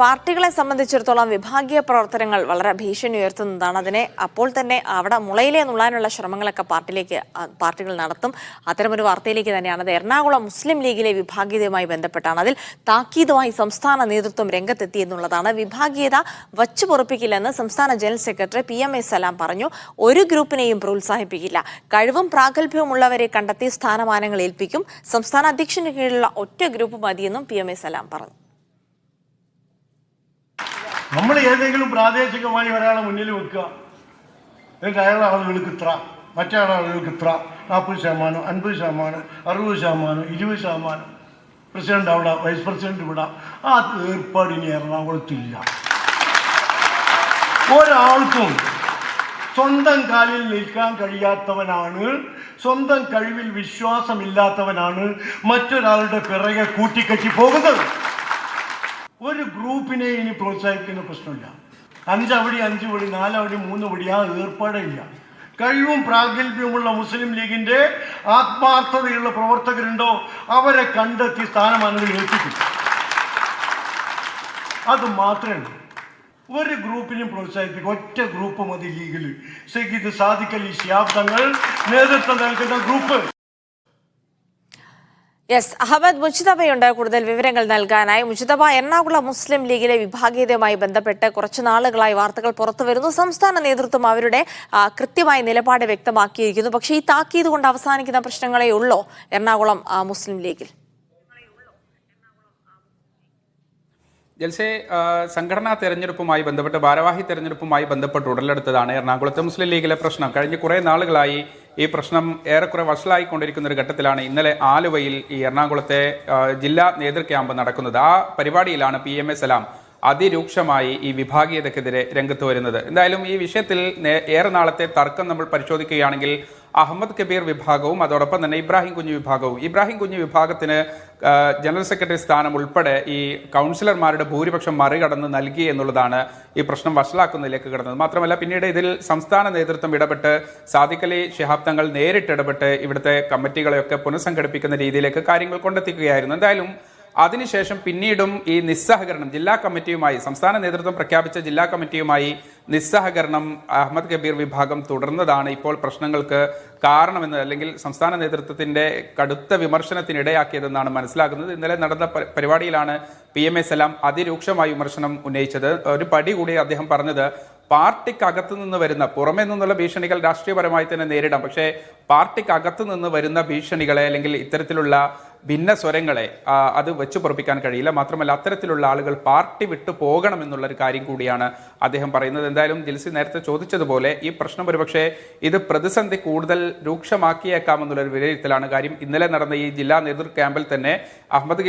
പാർട്ടികളെ സംബന്ധിച്ചിടത്തോളം വിഭാഗീയ പ്രവർത്തനങ്ങൾ വളരെ ഭീഷണി ഉയർത്തുന്നതാണ്. അതിനെ അപ്പോൾ തന്നെ അവിടെ മുളയിലെ നുള്ളാനുള്ള ശ്രമങ്ങളൊക്കെ പാർട്ടിയിലേക്ക് പാർട്ടികൾ നടത്തും. അത്തരമൊരു വാർത്തയിലേക്ക് തന്നെയാണ് അത്. എറണാകുളം മുസ്ലിം ലീഗിലെ വിഭാഗീയതയുമായി ബന്ധപ്പെട്ടാണ്. അതിൽ താക്കീതുമായി സംസ്ഥാന നേതൃത്വം രംഗത്തെത്തി എന്നുള്ളതാണ്. വിഭാഗീയത വച്ചു പൊറപ്പിക്കില്ലെന്ന് സംസ്ഥാന general secretary P M A Salam പറഞ്ഞു. ഒരു ഗ്രൂപ്പിനെയും പ്രോത്സാഹിപ്പിക്കില്ല. കഴിവും പ്രാഗൽഭ്യവും ഉള്ളവരെ കണ്ടെത്തി സ്ഥാനമാനങ്ങൾ ഏൽപ്പിക്കും. സംസ്ഥാന അധ്യക്ഷന് കീഴിലുള്ള ഒറ്റ ഗ്രൂപ്പ് മതിയെന്നും പി എം എ സലാം പറഞ്ഞു. നമ്മൾ ഏതെങ്കിലും പ്രാദേശികമായി ഒരാളെ മുന്നിൽ വെക്കുക. എന്നിട്ട് അയാളെ ആളുകൾക്ക് ഇത്ര മറ്റേ ആളുകൾക്ക് ഇത്ര നാൽപ്പത് ശതമാനം അൻപത് ശതമാനം അറുപത് ശതമാനം ഇരുപത് ശതമാനം. പ്രസിഡന്റ് അവിടെ വൈസ് പ്രസിഡന്റ് ഇവിടെ. ആ ഏർപ്പാട് ഇനി എറണാകുളത്തില്ല. ഒരാൾക്കും സ്വന്തം കാലിൽ നിൽക്കാൻ കഴിയാത്തവനാണ്. സ്വന്തം കഴിവിൽ വിശ്വാസമില്ലാത്തവനാണ് മറ്റൊരാളുടെ പിറകെ കൂട്ടിക്കെട്ടി പോകുന്നത്. ഒരു ഗ്രൂപ്പിനെ ഇനി പ്രോത്സാഹിപ്പിക്കുന്ന പ്രശ്നമില്ല. അഞ്ചവടി അഞ്ച് വടി നാലവടി മൂന്ന് വടി ആ ഏർപ്പാടില്ല. കഴിവും പ്രാഗൽഭ്യവുമുള്ള മുസ്ലിം ലീഗിന്റെ ആത്മാർത്ഥതയുള്ള പ്രവർത്തകരുണ്ടോ? അവരെ കണ്ടെത്തി സ്ഥാനമാനങ്ങൾ ഏൽപ്പിക്കും അത് മാത്രമേ ഒരു ഗ്രൂപ്പിനും പ്രോത്സാഹിപ്പിക്കും. ഒറ്റ ഗ്രൂപ്പ് മതി ലീഗിൽ സയ്യിദ് സാദിഖ് അലി തങ്ങൾ നേതൃത്വം നൽകുന്ന ഗ്രൂപ്പ്. യെസ് അഹമ്മദ് മുജിതബയുണ്ട് കൂടുതൽ വിവരങ്ങൾ നൽകാനായി. മുജിതബ എറണാകുളം മുസ്ലിം ലീഗിലെ വിഭാഗീയതയുമായി ബന്ധപ്പെട്ട് കുറച്ചു നാളുകളായി വാർത്തകൾ പുറത്തുവരുന്നു സംസ്ഥാന നേതൃത്വം അവരുടെ കൃത്യമായ നിലപാട് വ്യക്തമാക്കിയിരിക്കുന്നു. പക്ഷേ ഈ താക്കീത് കൊണ്ട് അവസാനിക്കുന്ന പ്രശ്നങ്ങളേ ഉള്ളോ എറണാകുളം മുസ്ലിം ലീഗിൽ? ജൽസെ സംഘടനാ തെരഞ്ഞെടുപ്പുമായി ബന്ധപ്പെട്ട് ഭാരവാഹി തെരഞ്ഞെടുപ്പുമായി ബന്ധപ്പെട്ട് ഉടലെടുത്തതാണ് എറണാകുളത്തെ മുസ്ലിം ലീഗിലെ പ്രശ്നം. കഴിഞ്ഞ കുറേ നാളുകളായി ഈ പ്രശ്നം ഏറെക്കുറെ വഷളായിക്കൊണ്ടിരിക്കുന്ന ഒരു ഘട്ടത്തിലാണ് ഇന്നലെ ആലുവയിൽ ഈ എറണാകുളത്തെ ജില്ലാ നേതൃ ക്യാമ്പ് നടക്കുന്നത്. ആ പരിപാടിയിലാണ് പി എം എ സലാം അതിരൂക്ഷമായി ഈ വിഭാഗീയതക്കെതിരെ രംഗത്ത് വരുന്നത്. എന്തായാലും ഈ വിഷയത്തിൽ ഏറെ നാളത്തെ തർക്കം നമ്മൾ പരിശോധിക്കുകയാണെങ്കിൽ അഹമ്മദ് കബീർ വിഭാഗവും അതോടൊപ്പം തന്നെ ഇബ്രാഹിം കുഞ്ഞു വിഭാഗവും. ഇബ്രാഹിം കുഞ്ഞു വിഭാഗത്തിന് ജനറൽ സെക്രട്ടറി സ്ഥാനം ഉൾപ്പെടെ ഈ കൗൺസിലർമാരുടെ ഭൂരിപക്ഷം മറികടന്ന് നൽകി എന്നുള്ളതാണ് ഈ പ്രശ്നം വഷളാക്കുന്നതിലേക്ക് കിടന്നത്. മാത്രമല്ല പിന്നീട് ഇതിൽ സംസ്ഥാന നേതൃത്വം ഇടപെട്ട് സാദിഖലി ശിഹാബ് തങ്ങൾ നേരിട്ട് ഇടപെട്ട് ഇവിടുത്തെ കമ്മിറ്റികളെയൊക്കെ പുനഃസംഘടിപ്പിക്കുന്ന രീതിയിലേക്ക് കാര്യങ്ങൾ കൊണ്ടെത്തിക്കുകയായിരുന്നു. എന്തായാലും അതിനുശേഷം പിന്നീടും ഈ നിസ്സഹകരണം ജില്ലാ കമ്മിറ്റിയുമായി സംസ്ഥാന നേതൃത്വം പ്രഖ്യാപിച്ച ജില്ലാ കമ്മിറ്റിയുമായി നിസ്സഹകരണം അഹമ്മദ് കബീർ വിഭാഗം തുടർന്നതാണ് ഇപ്പോൾ പ്രശ്നങ്ങൾക്ക് കാരണമെന്ന് അല്ലെങ്കിൽ സംസ്ഥാന നേതൃത്വത്തിന്റെ കടുത്ത വിമർശനത്തിനിടയാക്കിയതെന്നാണ് മനസ്സിലാക്കുന്നത് ഇന്നലെ നടന്ന പരിപാടിയിലാണ് പി എം എ സലാം അതിരൂക്ഷമായ വിമർശനം ഉന്നയിച്ചത്. ഒരു പടി കൂടി അദ്ദേഹം പറഞ്ഞത് പാർട്ടിക്കകത്ത് നിന്ന് വരുന്ന പുറമെ നിന്നുള്ള ഭീഷണികൾ രാഷ്ട്രീയപരമായി തന്നെ നേരിടാം. പക്ഷേ പാർട്ടിക്കകത്ത് നിന്ന് വരുന്ന ഭീഷണികളെ അല്ലെങ്കിൽ ഇത്തരത്തിലുള്ള ഭിന്ന സ്വരങ്ങളെ അത് വെച്ചു പൊറപ്പിക്കാൻ കഴിയില്ല. മാത്രമല്ല അത്തരത്തിലുള്ള ആളുകൾ പാർട്ടി വിട്ടു പോകണം എന്നുള്ള ഒരു കാര്യം കൂടിയാണ് അദ്ദേഹം പറയുന്നത്. എന്തായാലും ജിൽസി നേരത്തെ ചോദിച്ചതുപോലെ ഈ പ്രശ്നം ഒരുപക്ഷെ ഇത് പ്രതിസന്ധി കൂടുതൽ രൂക്ഷമാക്കിയേക്കാമെന്നുള്ളൊരു വിലയിരുത്തലാണ്. കാര്യം ഇന്നലെ നടന്ന ഈ ജില്ലാ നേതൃ ക്യാമ്പിൽ തന്നെ അഹമ്മദ്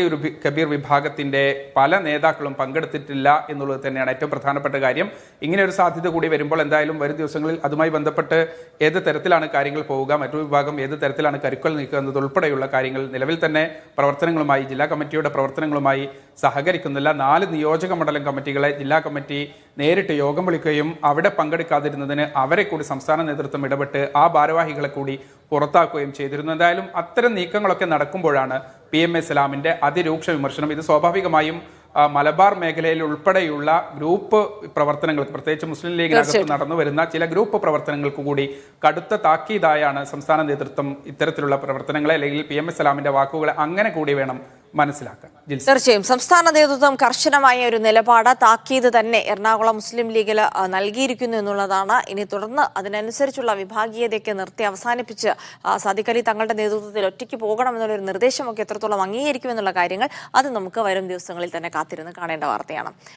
കബീർ വിഭാഗത്തിന്റെ പല നേതാക്കളും പങ്കെടുത്തിട്ടില്ല എന്നുള്ളത് തന്നെയാണ് ഏറ്റവും പ്രധാനപ്പെട്ട കാര്യം. ഇങ്ങനെ ഒരു സാധ്യത കൂടി വരുമ്പോൾ എന്തായാലും വരും ദിവസങ്ങളിൽ അതുമായി ബന്ധപ്പെട്ട് ഏത് തരത്തിലാണ് കാര്യങ്ങൾ പോവുക മറ്റു വിഭാഗം ഏത് തരത്തിലാണ് കരുക്കൾ നീക്കുക എന്നതുൾപ്പെടെയുള്ള കാര്യങ്ങൾ നിലവിൽ തന്നെ പ്രവർത്തനങ്ങളുമായി ജില്ലാ കമ്മിറ്റിയുടെ പ്രവർത്തനങ്ങളുമായി സഹകരിക്കുന്നില്ല. നാല് നിയോജക മണ്ഡലം കമ്മിറ്റികളെ ജില്ലാ കമ്മിറ്റി നേരിട്ട് യോഗം വിളിക്കുകയും അവിടെ പങ്കെടുക്കാതിരുന്നതിന് അവരെ കൂടി സംസ്ഥാന നേതൃത്വം ഇടപെട്ട് ആ ഭാരവാഹികളെ കൂടി പുറത്താക്കുകയും ചെയ്തിരുന്നു. എന്തായാലും അത്തരം നീക്കങ്ങളൊക്കെ നടക്കുമ്പോഴാണ് പി എം എ സലാമിന്റെ അതിരൂക്ഷ വിമർശനം. ഇത് സ്വാഭാവികമായും മലബാർ മേഖലയിൽ ഉൾപ്പെടെയുള്ള ഗ്രൂപ്പ് പ്രവർത്തനങ്ങൾക്ക് പ്രത്യേകിച്ച് മുസ്ലിം ലീഗിനകത്ത് നടന്നു വരുന്ന ചില ഗ്രൂപ്പ് പ്രവർത്തനങ്ങൾക്ക് കൂടി കടുത്ത താക്കീതായാണ് സംസ്ഥാന നേതൃത്വം ഇത്തരത്തിലുള്ള പ്രവർത്തനങ്ങളെ അല്ലെങ്കിൽ പി എം എസ് സലാമിന്റെ വാക്കുകളെ അങ്ങനെ കൂടി വേണം മനസ്സിലാക്കാൻ. തീർച്ചയായും. സംസ്ഥാന നേതൃത്വം കർശനമായ ഒരു നിലപാട് താക്കീത് തന്നെ എറണാകുളം മുസ്ലിം ലീഗിൽ നൽകിയിരിക്കുന്നു എന്നുള്ളതാണ്. ഇനി തുടർന്ന് അതിനനുസരിച്ചുള്ള വിഭാഗീയതയൊക്കെ നിർത്തി അവസാനിപ്പിച്ച് ആ, സാദിഖ് തങ്ങളുടെ നേതൃത്വത്തിൽ ഒറ്റയ്ക്ക് പോകണമെന്നുള്ള ഒരു നിർദ്ദേശമൊക്കെ എത്രത്തോളം അംഗീകരിക്കുമെന്നുള്ള കാര്യങ്ങൾ അത് നമുക്ക് വരും ദിവസങ്ങളിൽ തന്നെ കാത്തിരുന്ന് കാണേണ്ട വാർത്തയാണ്.